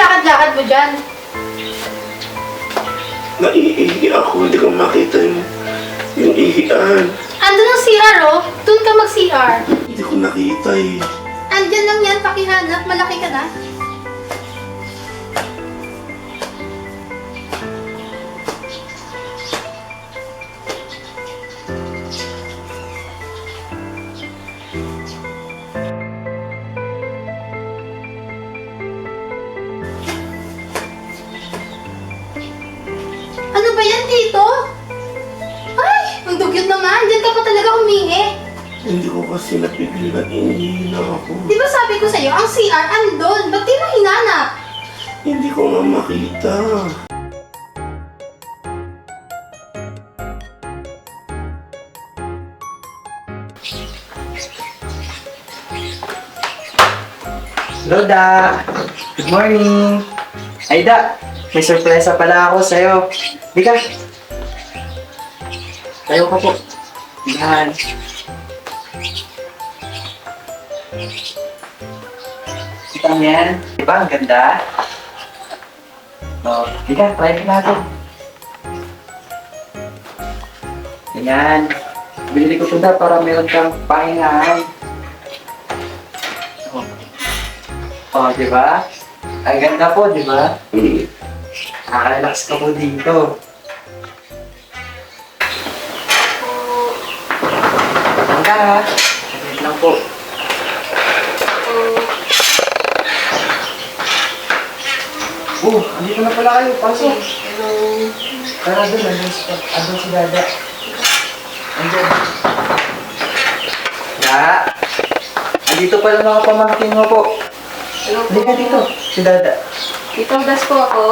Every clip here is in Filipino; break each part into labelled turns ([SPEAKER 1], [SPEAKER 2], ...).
[SPEAKER 1] nilakad-lakad mo dyan?
[SPEAKER 2] Naiihi ako, hindi ko makita yung, yung ihian.
[SPEAKER 1] Andun ang CR, oh. Doon ka mag-CR.
[SPEAKER 2] Hindi ko nakita eh.
[SPEAKER 1] Andyan lang yan, pakihanap. Malaki ka na. Umihi.
[SPEAKER 2] Hindi ko kasi napigilan, inihi na ako.
[SPEAKER 1] Di ba sabi ko sa'yo, ang CR andun. Ba't di mo hinanap?
[SPEAKER 2] Hindi ko nga makita.
[SPEAKER 3] Loda! Good morning! Aida, may sorpresa pala ako sa'yo. Di ka? Tayo ka po. Yan. Kita mo yan? Di ba? Ang ganda. Di ka, try ko natin. Yan. Binili ko na para meron kang pahingahan. Oh. Oh, di ba? Ang ganda po, di ba?
[SPEAKER 2] Hmm.
[SPEAKER 3] Nakaka-relax ka po dito. Ka ha? Saglit lang po. Oh, andito na pala kayo. Pasok. Hello. Tara doon, andun si, andun si Dada. Andun. Da. Andito pala mga pamangkin mo po.
[SPEAKER 4] Hello po.
[SPEAKER 3] Halika dito, si Dada.
[SPEAKER 4] Tito, gas po ako.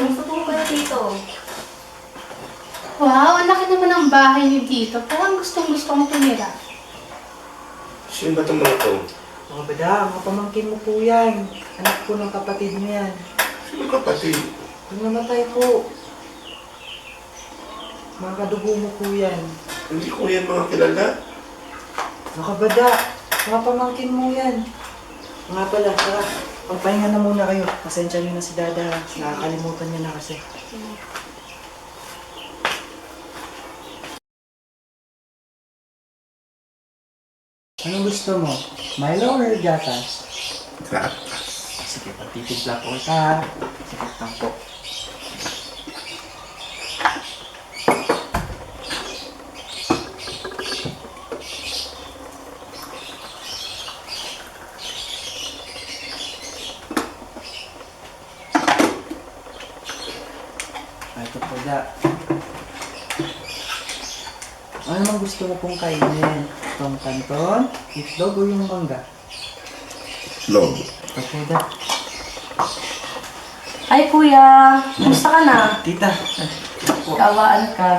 [SPEAKER 4] Gusto po kayo dito.
[SPEAKER 1] Wow, ang laki naman ng bahay niyo dito. Parang gustong gusto kong tumira.
[SPEAKER 2] Sino ba itong mga to?
[SPEAKER 3] Mga bada, mga pamangkin mo po yan. Anak po ng kapatid mo yan.
[SPEAKER 2] Sino kapatid?
[SPEAKER 3] Yung namatay po. Mga kadugo mo po yan.
[SPEAKER 2] Hindi ko yan mga kilala.
[SPEAKER 3] Mga bada, mga pamangkin mo yan. Nga pala, tara. Pagpahinga na muna kayo. Pasensya nyo na si Dada. Nakakalimutan niya na kasi. Anong gusto mo? Milo or gatas? Sige, pagtitimpla po kita. Sige, lang po. Ah, Ito po da. Ano naman gusto mo pong kainin? Itong kanton, itlog o yung mangga?
[SPEAKER 2] Log.
[SPEAKER 3] Ito po da.
[SPEAKER 4] Ay, kuya. Kumusta ka na?
[SPEAKER 3] Tita.
[SPEAKER 4] Kawaan ka.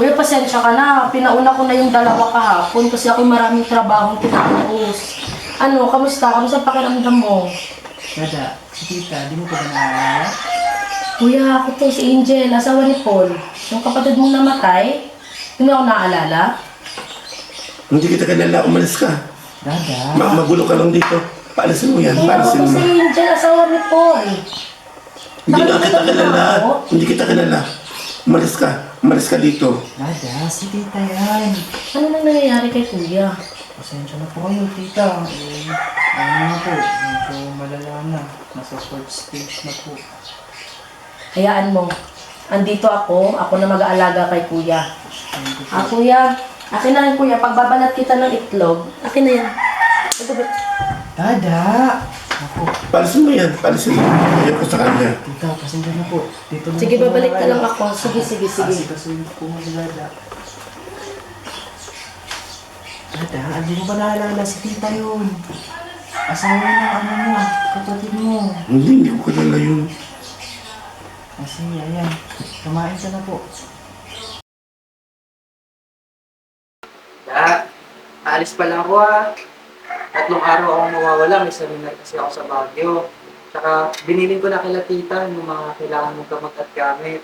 [SPEAKER 4] Kuya, pasensya ka na. Pinauna ko na yung dalawa kahapon kasi ako maraming trabahong tinapos. Ano, kamusta? Kamusta ang pakiramdam mo?
[SPEAKER 3] Dada, si tita, di mo pa ba naalala?
[SPEAKER 4] Kuya, ako to si Angel, asawa ni Paul. Yung kapatid mong namatay, hindi mo ako naalala?
[SPEAKER 2] Hindi kita kilala, umalis ka.
[SPEAKER 3] Dada.
[SPEAKER 2] Ma magulo ka lang dito. Paalisin mo yan,
[SPEAKER 4] Hindi ako
[SPEAKER 2] paalisin mo.
[SPEAKER 4] si Angel, asawa ni Paul.
[SPEAKER 2] Hindi na kita kilala. Hindi kita kilala. Umalis ka. Umalis ka dito.
[SPEAKER 3] Dada, si tita yan.
[SPEAKER 4] Ano nang nangyayari kay kuya?
[SPEAKER 3] Pasensya na po kayo, tita. Eh, ano na po, medyo malala na. Nasa fourth stage na po.
[SPEAKER 4] Hayaan mo. Andito ako, ako na mag-aalaga kay kuya. Ah, kuya. Akin na yan, kuya. Pagbabalat kita ng itlog, akin na yan. Ito ba?
[SPEAKER 3] Dada! Ako,
[SPEAKER 2] Paalisin mo yan. Paalisin mo. Ayaw ko sa kanya.
[SPEAKER 3] tita, pasensya na po. Dito na
[SPEAKER 4] Sige,
[SPEAKER 3] po
[SPEAKER 4] babalik ka lang ako. Sige, sige, sige.
[SPEAKER 3] Asikasuhin po mo si Dada. Dada, hindi mo ba naalala si tita yun? Asawa ng ano mo, kapatid mo.
[SPEAKER 2] Hindi, hindi ko kilala yun.
[SPEAKER 3] Kasi, ayan, kumain ka na po. Da, alis pa lang ako ha. Tatlong araw akong mawawala, may seminar kasi ako sa Baguio. Tsaka binilin ko na kila tita yung mga kailangan mong gamot at gamit.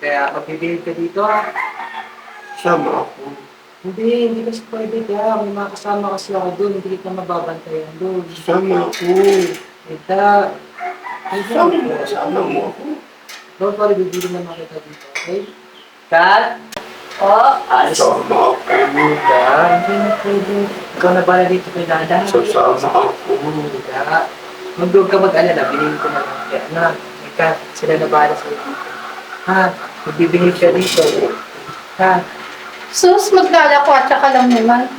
[SPEAKER 3] Kaya magbibilin ka dito ha.
[SPEAKER 2] Sama ako.
[SPEAKER 3] Hindi, hindi kasi pwede ka. May mga kasama kasi ako doon, hindi kita mababantayan doon.
[SPEAKER 2] Sama ako.
[SPEAKER 3] Tita,
[SPEAKER 2] Sama mo, sama mo ako.
[SPEAKER 3] Don't worry, bibili naman kita dito, okay? Kat?
[SPEAKER 4] Oh,
[SPEAKER 3] Alis
[SPEAKER 2] Sama ako.
[SPEAKER 3] ka. Hindi na pwede. Ikaw na bala dito kay Dada.
[SPEAKER 2] Sasama ako.
[SPEAKER 3] Ka. Mag-huwag ka mag-alala, bilhin ko na lang. Kaya na, Kat, sila na bala sa dito. Ha? Magbibihave ka dito. Ha?
[SPEAKER 1] Sus, maglalakwatsa ka lang naman.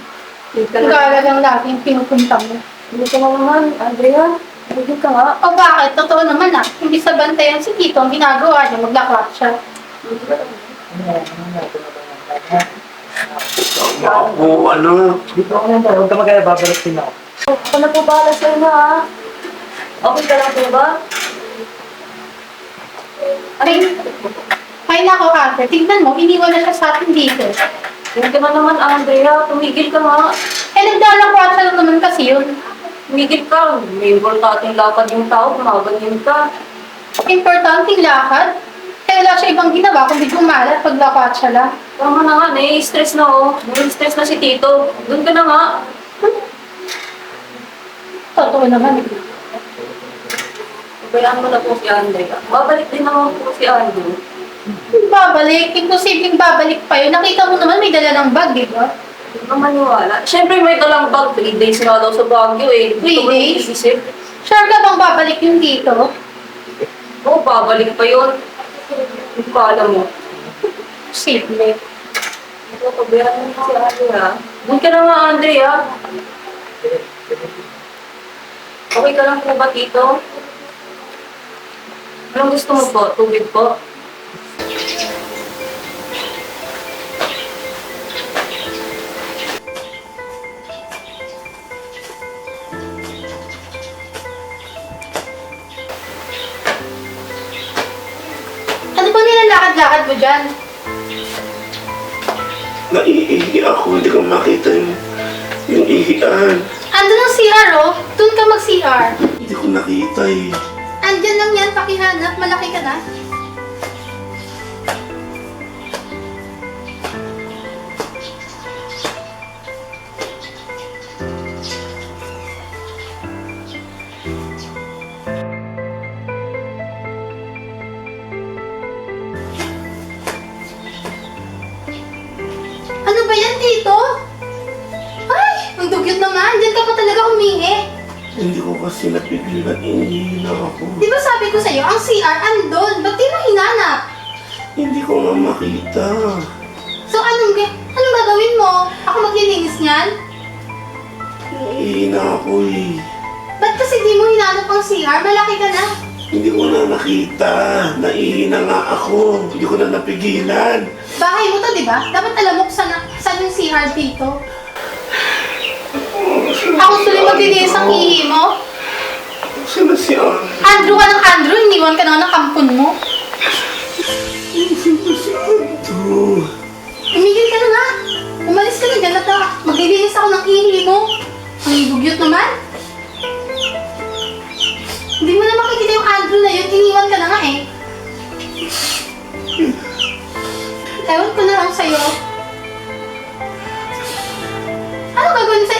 [SPEAKER 4] hindi ka
[SPEAKER 1] Ang
[SPEAKER 4] na.
[SPEAKER 1] gara lang laging pinupunta mo.
[SPEAKER 4] Hindi ka na naman, Andrea. Hindi ka nga.
[SPEAKER 1] O bakit? Totoo naman ah. Hindi sa bantayan si Tito ang ginagawa niya, maglakwatsa.
[SPEAKER 3] Ano yan? Ano yan?
[SPEAKER 2] Ako, ano?
[SPEAKER 3] Dito ako lang Huwag ka mag-alala, babalik din ako.
[SPEAKER 4] Ako na po bahala sa'yo na ha. Okay ka lang po ba?
[SPEAKER 1] Ay, ay nako ate, tignan mo, iniwan na siya sa atin dito.
[SPEAKER 4] Hindi ka na naman, Andrea. Tumigil ka nga.
[SPEAKER 1] Eh, nagdalakwatsa lang naman kasi yun.
[SPEAKER 4] Tumigil ka. May importanteng lakad yung tao. Kumaganyan ka.
[SPEAKER 1] Importanteng lakad. Eh, wala siya ibang ginawa kundi gumalat pag lakwatsa lang.
[SPEAKER 4] Tama na nga, nai-stress na oh. Nai-stress na si Tito. Doon ka na nga.
[SPEAKER 1] Totoo naman.
[SPEAKER 4] Bayaan mo na po si Andrea. Babalik din naman po si Andrew.
[SPEAKER 1] Babalik, imposibleng babalik pa yun. Nakita mo naman may dala ng bag, di ba?
[SPEAKER 4] Hindi ka maniwala. Siyempre may dalang bag. 3 days nga daw sa Baguio eh.
[SPEAKER 1] Three
[SPEAKER 4] Gusto
[SPEAKER 1] days?
[SPEAKER 4] isisip.
[SPEAKER 1] Sure ka bang babalik yung dito?
[SPEAKER 4] Oo, babalik pa yun. Hindi ko alam mo.
[SPEAKER 1] Simple.
[SPEAKER 4] Ito, pabayaan mo si Andrea. Doon ka na nga, Andrea. Okay ka lang po ba, Tito? Anong gusto mo po? Tubig po?
[SPEAKER 1] Mo dyan?
[SPEAKER 2] Naiihi ako, hindi ko makita yung, yung ihian.
[SPEAKER 1] Andun ang CR, oh. Doon ka mag-CR.
[SPEAKER 2] Hindi ko nakita eh.
[SPEAKER 1] Andyan lang yan, pakihanap. Malaki ka na.
[SPEAKER 2] Kasi napigilan, inihina ako.
[SPEAKER 1] Di ba sabi ko sa'yo, ang CR andon. Ba't di mo hinanap?
[SPEAKER 2] Hindi ko nga makita.
[SPEAKER 1] So anong, ga- anong gagawin mo? Ako maglilinis niyan?
[SPEAKER 2] Nahihina ako eh.
[SPEAKER 1] Ba't kasi di mo hinanap ang CR? Malaki ka na.
[SPEAKER 2] Hindi ko na nakita. Nahihina nga ako. Hindi ko na napigilan.
[SPEAKER 1] Bahay mo to, di ba? Dapat alam mo kung saan, saan yung CR dito. Ako tuloy maglilinis ang ihi mo
[SPEAKER 2] siya.
[SPEAKER 1] Andrew ka ng Andrew, iniwan ka na ng kampon mo.
[SPEAKER 2] Inisip ko si Andrew.
[SPEAKER 1] Tumigil ka na nga. Umalis ka na dyan at na- maglilinis ako ng ihi mo. Ang ibugyot naman. Hindi mo na makikita yung Andrew na yun, iniwan ka na nga eh. Ewan ko na lang sa'yo. Ano gagawin sa'yo?